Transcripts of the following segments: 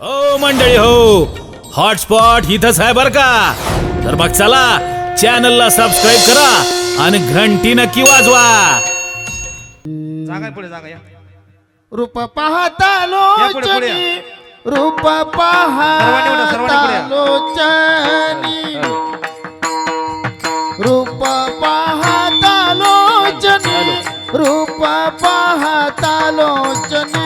हो मंडळी हो. हॉटस्पॉट इथंच आहे बर का? तर मग चला चॅनलला सबस्क्राईब करा आणि घंटी नक्की वाजवा. जागा पुढे जागा या. रूप पाहता या पुढे, पुढे लोचनी रूप सर्वांनी उठा, सर्वांनी पाहता या. लोचनी. रूप पाहता लोचनी रूप पाहता लोचनी.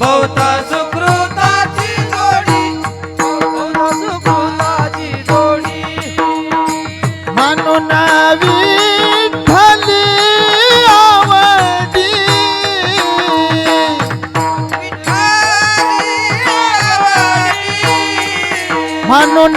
बहुता सुकृताची जोडी. बहुता सुकृताची जोडी. म्हणून विठ्ठली आवडी. म्हणून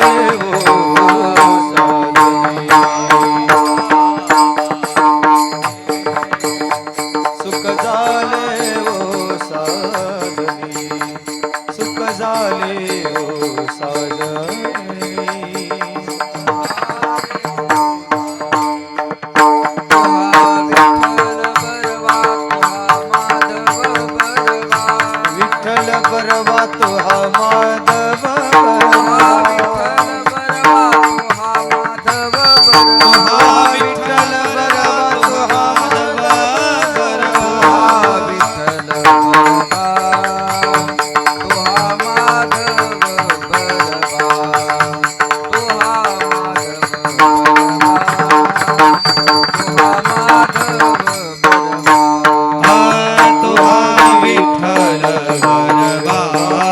রে ও विठ्ठल बरवा